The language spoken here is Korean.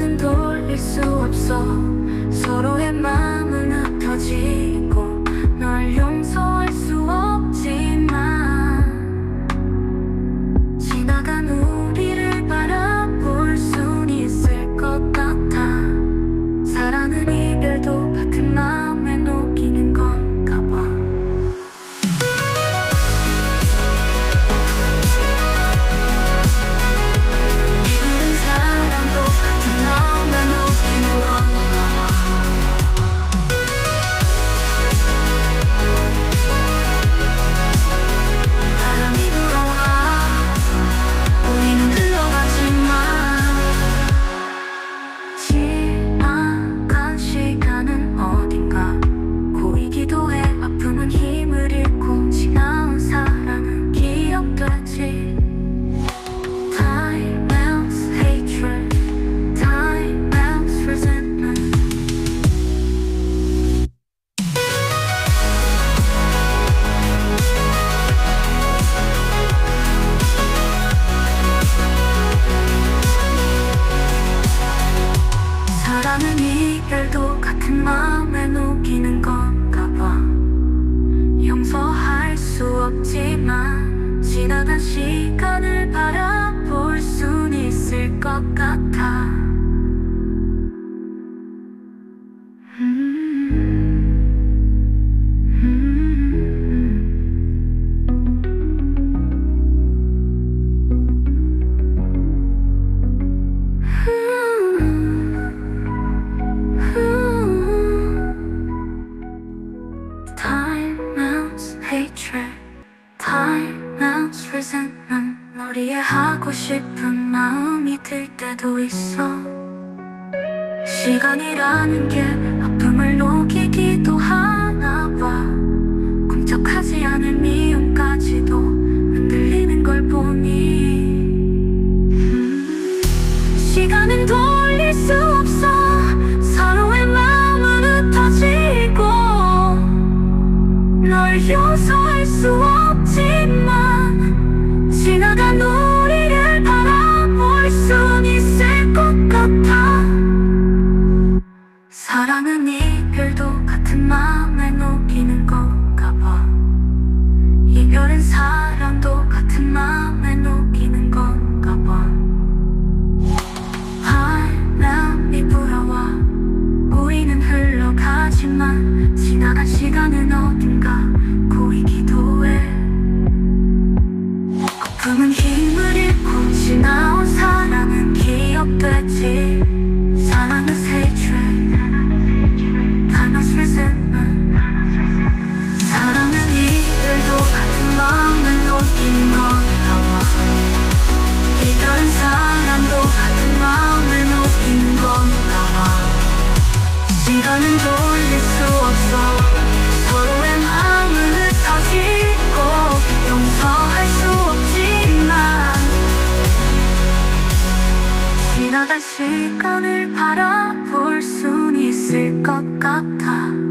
많은 걸 알 수 없어. 서로의 마음은 흩어지고 하지만 지나간 시간을 바라볼 순 있을 것 같아. finance reason 난 너리에 하고 싶은 마음이 들 때도 있어. 시간이라는 게 아픔을 녹이기도 하나 봐. 꿈쩍하지 않을 미움까지도 흔들리는 걸 보니. 음, 시간은 돌릴 수 없어. 서로의 마음은 흩어지고 널 용서할 수 없어. 사랑은 이별도 같은 마음에 녹이는 건가 봐. 이별은 사랑도 같은 마음에 녹이는 건가 봐. 바람이 불어와 우리는 흘러가지만 지나간 시간은 어딘가 고이기도 해. 거품은 힘을 잃고 지나온 사랑은 기억되지. 시간은 돌릴 수 없어. 서로의 마음을 다지고 용서할 수 없지만 지나갈 시간을 바라볼 순 있을 것 같아.